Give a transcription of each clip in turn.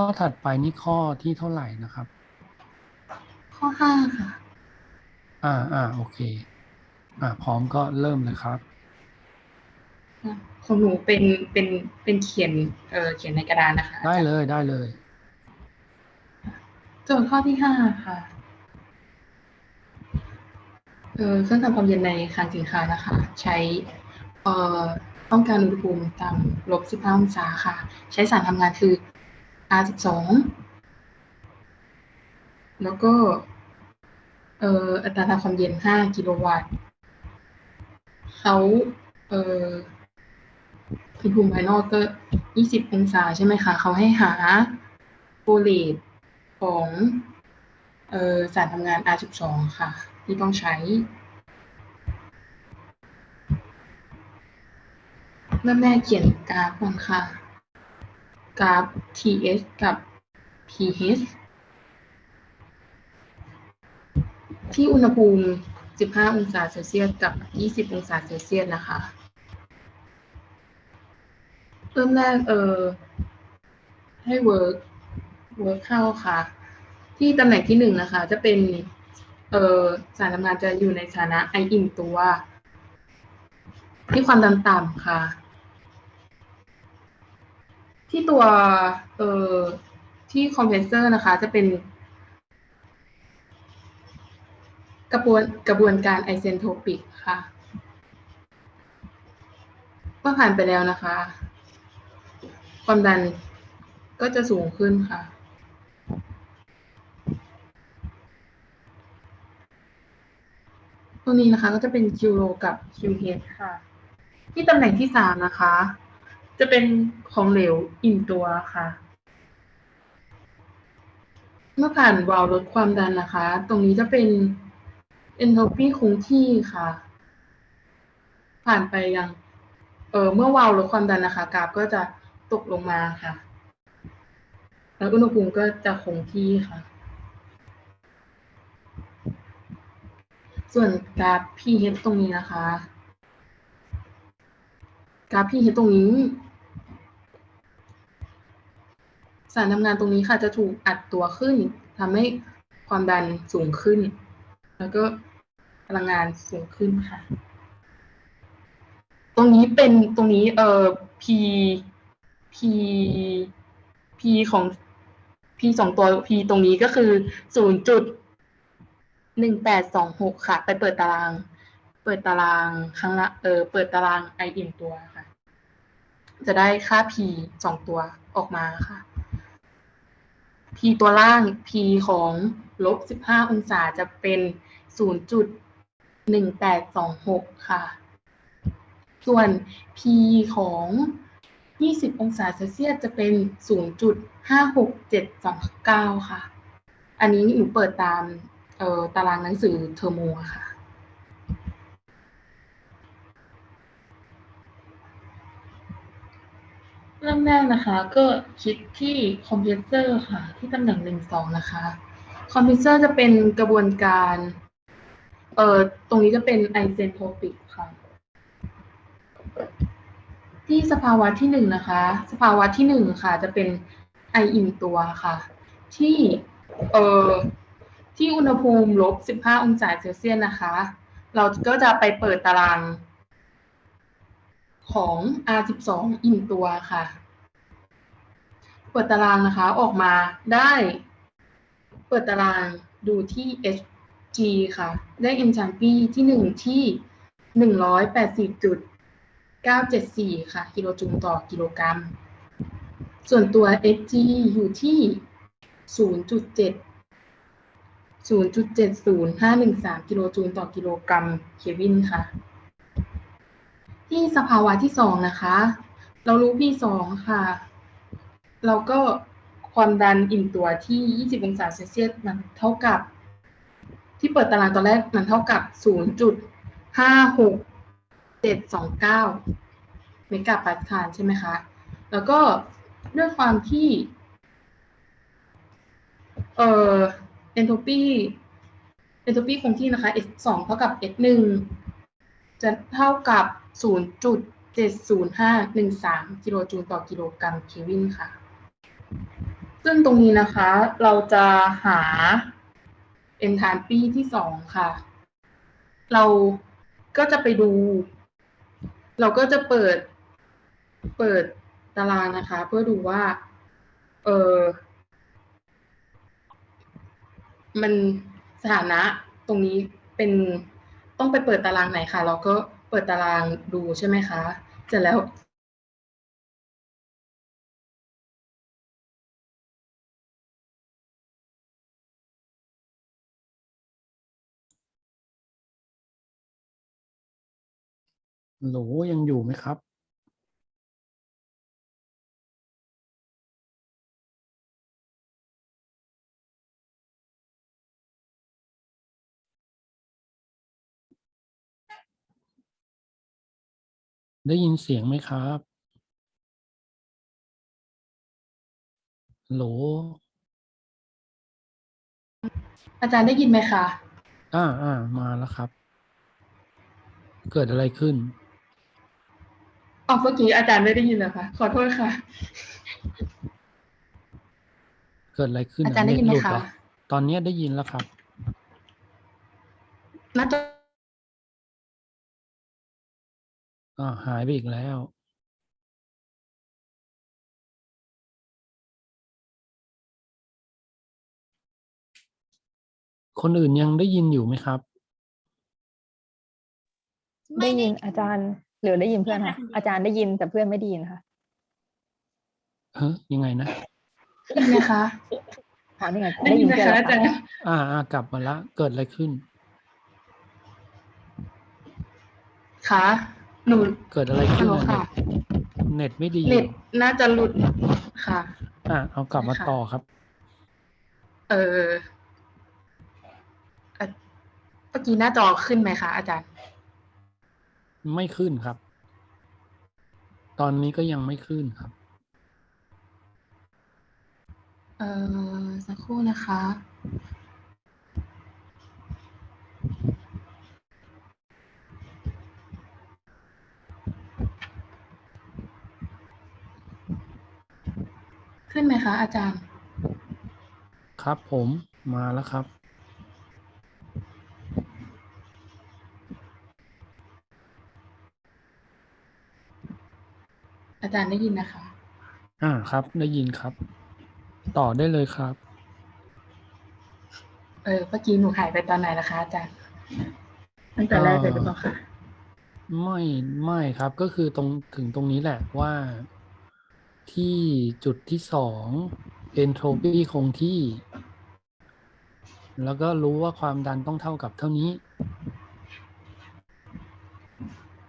ข้อถัดไปนี่ข้อที่เท่าไหร่นะครับ ข้อห้าค่ะ อ่าอ่าโอเค อ่า พร้อมก็เริ่มเลยครับของหนูเป็นเป็นเป็นเขียนเออเขียนในกระดานนะคะ ได้เลยได้เลยโจทย์ข้อที่ห้าค่ะเออเครื่องทำความเย็นในคลังสินค้านะคะ ใช้เอ่อต้องการอุณหภูมิต่ำลบ15องศาค่ะ ใช้สารทำงานคือ R12 แล้วก็เอ่ออัตราทำความเย็น5กิโลวัตต์เขาเอ่ออุณหภูมิภายนอกก็20องศาใช่ไหมคะ เขาให้หาโฟเลตของเอ่อสารทำงาน R12 ค่ะ ที่ต้องใช้เริ่มแรกเขียนกราฟก่อนค่ะ กราฟ TH กับ pH ที่อุณหภูมิ 15 องศาเซลเซียสกับ 20 องศาเซลเซียสนะคะ เริ่มแรกเออให้ work work เข้าค่ะ ที่ตำแหน่งที่หนึ่งนะคะ จะเป็นเออสารทำงานจะอยู่ในฐานะไออิ่มตัว ที่ความดันต่ำค่ะ ที่ตัวเอ่อที่คอมเพรสเซอร์นะคะ จะเป็น กระบวนกระบวนการไอเซนโทปิกค่ะเมื่อผ่านไปแล้วนะคะ ความดันก็จะสูงขึ้นค่ะตรงนี้นะคะก็จะเป็น Q low กับ QH ค่ะ ที่ตำแหน่งที่สามนะคะ จะเป็นของเหลวอิ่มตัวค่ะ เมื่อผ่านวาล์วลดความดันนะคะ ตรงนี้จะเป็น entropy คงที่ค่ะ ผ่านไปยังเออเมื่อวาล์วลดความดันนะคะ กราฟก็จะตกลงมาค่ะ แล้วอุณหภูมิก็จะคงที่ค่ะ ส่วนกราฟ pH ตรงนี้นะคะ กราฟ pH ตรงนี้ สารทำงานตรงนี้ค่ะจะถูกอัดตัวขึ้นทำให้ความดันสูงขึ้น แล้วก็พลังงานสูงขึ้นค่ะ ตรงนี้เป็นตรงนี้เอ่อ p p p ของ p สองตัว p ตรงนี้ก็คือศูนย์จุดหนึ่งแปดสองหกค่ะ ไปเปิดตาราง เปิดตารางข้งละเออเปิดตารางไออิ่มตัวค่ะ จะได้ค่า p สองตัวออกมาค่ะ p ตัวล่าง p ของลบ 15 องศาจะเป็น 0.1826 ค่ะ ส่วน p ของ 20 องศาเซลเซียสจะเป็น 0.56729 ค่ะ อันนี้หนูเปิดตามออตารางหนังสือเทอร์โมค่ะ เริ่มแรกนะคะ ก็คิดที่คอมเพรสเซอร์ค่ะ ที่ตำแหน่งหนึ่งสองนะคะ คอมเพรสเซอร์จะเป็นกระบวนการเอ่อตรงนี้จะเป็นไอเซนโทปิกค่ะ ที่สภาวะที่หนึ่งนะคะ สภาวะที่หนึ่งค่ะ จะเป็นไออิ่มตัวค่ะ ที่เอ่อที่อุณหภูมิลบสิบห้าองศาเซลเซียสนะคะ เราก็จะไปเปิดตาราง ของ R12 อิ่มตัวค่ะเปิดตารางนะคะออกมาได้ เปิดตารางดูที่ Hg ค่ะ ได้ enthalpy ที่หนึ่งที่หนึ่งร้อยแปดสิบจุดเก้าเจ็ดสี่ค่ะ กิโลจูลต่อกิโลกรัม ส่วนตัว Hg อยู่ที่ศูนย์จุดเจ็ดศูนย์จุดเจ็ดศูนย์ห้าหนึ่งสามกิโลจูลต่อกิโลกรัม เควินค่ะ ที่สภาวะที่สองนะคะ เรารู้ P สองค่ะ เราก็ความดันอิ่มตัวที่ 20 องศาเซลเซียสมันเท่ากับ ที่เปิดตารางตอนแรกมันเท่ากับ 0.56729เมกะปาสคาลใช่ไหมคะ แล้วก็ด้วยความที่เอ่อเอนโทรปีเอนโทรปีคงที่นะคะ S 2เท่ากับ S 1 จะเท่ากับ 0.70513 กิโลจูลต่อกิโลกรัมเควินค่ะ ซึ่งตรงนี้นะคะเราจะหา enthalpy ที่สองค่ะ เราก็จะไปดู เราก็จะเปิด เปิดตารางนะคะ เพื่อดูว่า เออมันสถานะตรงนี้เป็น ต้องไปเปิดตารางไหนคะเราก็เปิดตารางดูใช่ไหมคะ เสร็จแล้วหลยังอยู่ไหมครับ ได้ยินเสียงไหมครับ โหล อาจารย์ได้ยินไหมคะอ่าอ่า มาแล้วครับ เกิดอะไรขึ้น อ๋อเมื่อกี้อาจารย์ไม่ได้ยินเหรอคะ ขอโทษค่ะ เกิดอะไรขึ้นอาจารย์ได้ยินไหมเตคะ เรอตอนเนี้ยได้ยินแล้วครับ น่าจะ อ่าหายไปอีกแล้ว คนอื่นยังได้ยินอยู่ไหมครับได้ยินอาจารย์ หรือได้ยินเพื่อนคะอาจารย์ได้ยินแต่เพื่อนไม่ได้ยินค่ะเฮ้ยยังไงนะได้ยินไหมคะถามยังไงได้ยินไหมเพื่อนคะแล้วอาจารย์อ่าอ่ากลับมาละ เกิดอะไรขึ้นคะ หนูเกิดอะไรฮัขึ้ลนโหลอะค่ะ เน็ตไม่ดีเน็ตน่าจะหลุดค่ะ อ่าเอากลับมาค่ะต่อครับ เอออะเมื่อกี้หน้าจอขึ้นไหมคะอาจารย์ ไม่ขึ้นครับ ตอนนี้ก็ยังไม่ขึ้นครับ เออสักครู่นะคะ ขึ้นไหม คะอาจารย์ ครับผมมาแล้วครับ อาจารย์ได้ยินนะคะ อ่าครับ ได้ยินครับ ต่อได้เลยครับ เออเมื่อกี้หนูหายไปตอนไหนนะคะ อาจารย์ตั้งแต่แรกเลยหรือเปล่าคะไม่ไม่ครับก็คือตรงถึงตรงนี้แหละว่า ที่จุดที่สองเอนโทรปีคงที่ แล้วก็รู้ว่าความดันต้องเท่ากับเท่านี้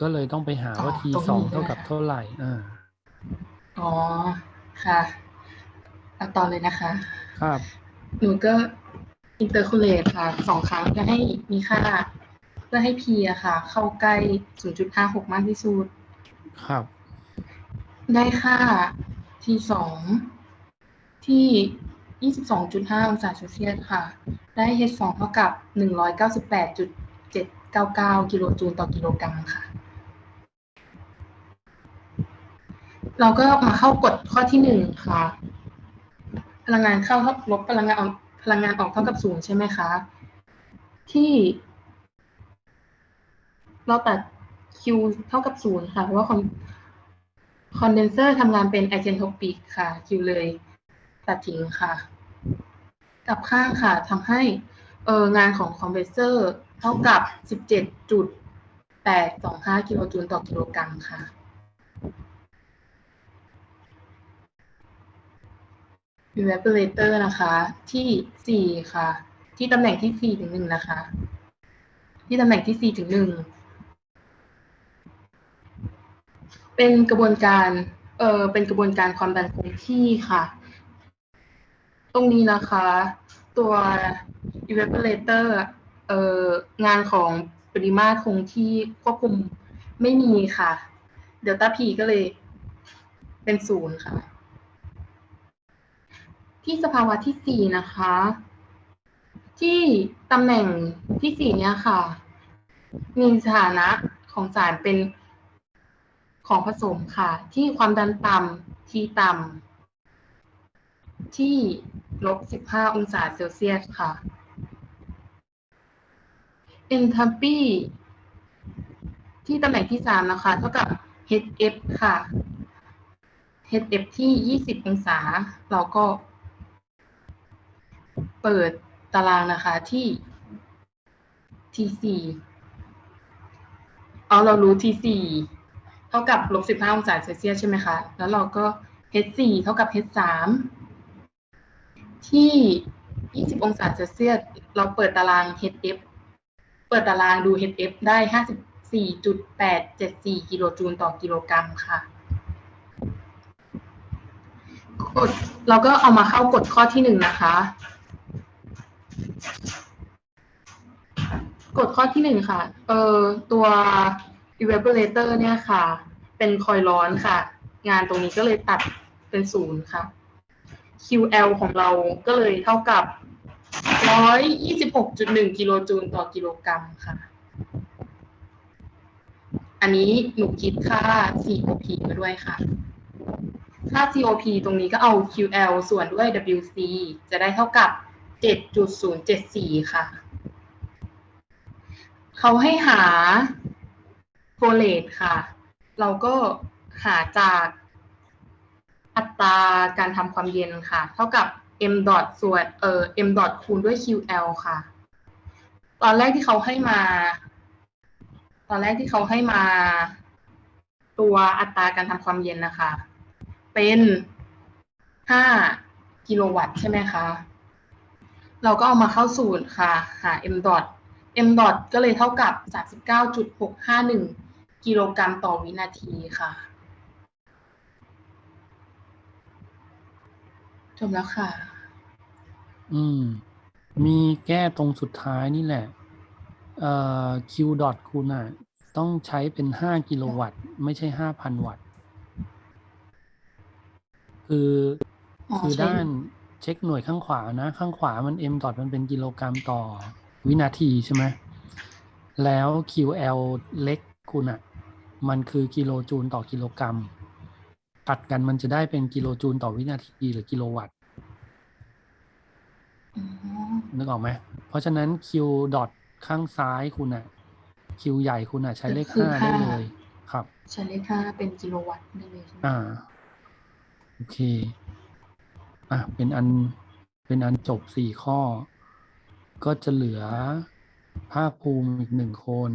ก็เลยต้องไปหาว่าอ๋อทีตรงนี้สองใช่ไหมเท่ากับคะเท่าไหร่อ่าอ๋อ ค่ะ เอาต่อเลยนะคะ ครับ หนูก็อินเตอร์คูลเลตค่ะสองครั้งจะให้มีค่า เพื่อให้ p อะค่ะ เข้าใกล้ 0.56 มากที่สุด ครับ ได้ค่า t สองที่ 22.5 องศาเซลเซียสค่ะ ได้ h สองเท่ากับ 198.799 กิโลจูลต่อกิโลกรัมค่ะ เราก็มาเข้ากฎข้อที่หนึ่งค่ะ พลังงานเข้าเท่าลบพลังงานออกพลังงานออกเท่ากับศูนย์ใช่ไหมคะ ที่ เราตัด Q เท่ากับศูนย์ค่ะ เพราะว่าคอน คอนเดนเซอร์ทำงานเป็นไอเซนโทปิกค่ะ คิวเลยตัดทิ้งค่ะกับข้างค่ะทำให้เอองานของคอมเพรสเซอร์เท่ากับ 17.825 กิโลจูลต่อกิโลกรัมค่ะอีแวลเปอเรเตอร์นะคะ ที่ 4 ค่ะ ที่ตำแหน่งที่ 4 ถึง 1 นะคะ ที่ตำแหน่งที่ 4 ถึง 1 เป็นกระบวนการ เออเป็นกระบวนการความดันคงที่ค่ะ ตรงนี้นะคะ ตัว evaporator เอ่องานของปริมาตรคงที่ควบคุมไม่มีค่ะเดลต้า P ก็เลยเป็นศูนย์ค่ะ ที่สภาวะที่สี่นะคะ ที่ตำแหน่งที่สี่เนี่ยค่ะ มีสถานะของสารเป็น ของผสมค่ะ ที่ความดันต่ำทีต่ำที่ลบสิบห้าองศาเซลเซียสค่ะ enthalpy ที่ตำแหน่งที่สามนะคะ เท่ากับ hf ค่ะ hf ที่ยี่สิบองศา เราก็ เปิดตารางนะคะที่ t4 เอาเรารู้ t4 เท่ากับลบ15องศาเซลเซียสใช่ไหมคะ แล้วเราก็ h4 เท่ากับ h3 ที่20องศาเซลเซียส เราเปิดตาราง hf เปิดตารางดู hf ได้54.874กิโลจูลต่อกิโลกรัมค่ะกดเราก็เอามาเข้ากฎข้อที่หนึ่งนะคะกฎข้อที่หนึ่งค่ะ เอ่อตัว evaporator เนี่ยค่ะ เป็นคอยล์ร้อนค่ะ งานตรงนี้ก็เลยตัดเป็นศูนย์ค่ะ QL ของเราก็เลยเท่ากับ 126.1 กิโลจูลต่อกิโลกรัมค่ะ อันนี้หนูคิดค่า COP มาด้วยค่ะ ค่า COP ตรงนี้ก็เอา QL ส่วนด้วย WC จะได้เท่ากับ 7.074 ค่ะ เขาให้หา โฟเลตค่ะ เราก็หาจากอัตราการทำความเย็นค่ะ เท่ากับ m dot ส่วนเอ่อ m dot คูณด้วย ql ค่ะ ตอนแรกที่เขาให้มา ตอนแรกที่เขาให้มา ตัวอัตราการทำความเย็นนะคะ เป็น5กิโลวัตต์ใช่ไหมคะ เราก็เอามาเข้าสูตรค่ะ หา m dot m dot ก็เลยเท่ากับ39.651กิ โลกรัมต่อวินาทีค่ะจบแล้วค่ะ อืม มีแก้ตรงสุดท้ายนี่แหละ เอ่อ Q dot คุณอะ ต้องใช้เป็นห้ากิโลวัตต์ ไม่ใช่ห้าพันวัตต์ คืออ๋อคือใช่ด้านเช็คหน่วยข้างขวานะ ข้างขวามัน m dot มันเป็นกิโลกรัมต่อวินาทีใช่ไหมแล้ว QL เล็กคุณอะ มันคือกิโลจูลต่อกิโลกรัมตัดกันมันจะได้เป็นกิโลจูลต่อวินาทีหรือกิโลวัตต์อ๋อนึกออกไหม เพราะฉะนั้น Q dot ข้างซ้ายคุณอะ Q ใหญ่คุณอะใช้เลขคือห้าได้ห้าเลย ครับ ใช้เลขค่าเป็นกิโลวัตต์ได้เลยใช่ไหมอ่าโอเค อะเป็นอันเป็นอันจบสี่ข้อ ก็จะเหลือภาคภูมิอีกหนึ่งคน